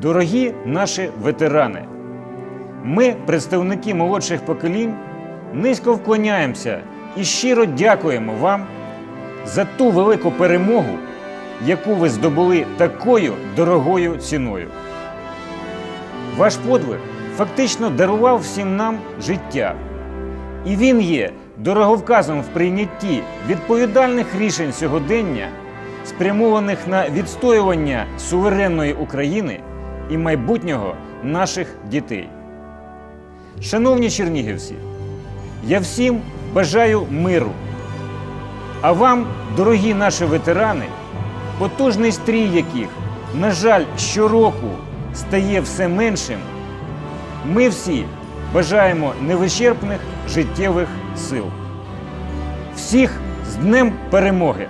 Дорогі наші ветерани, ми, представники молодших поколінь, низько вклоняємося і щиро дякуємо вам за ту велику перемогу, яку ви здобули такою дорогою ціною. Ваш подвиг фактично дарував всім нам життя, і він є дороговказом в прийнятті відповідальних рішень сьогодення, спрямованих на відстоювання суверенної України і майбутнього наших дітей. Шановні чернігівці, я всім бажаю миру. А вам, дорогі наші ветерани, потужний стрій яких, на жаль, щороку стає все меншим, ми всі бажаємо невичерпних життєвих сил. Всіх з Днем Перемоги!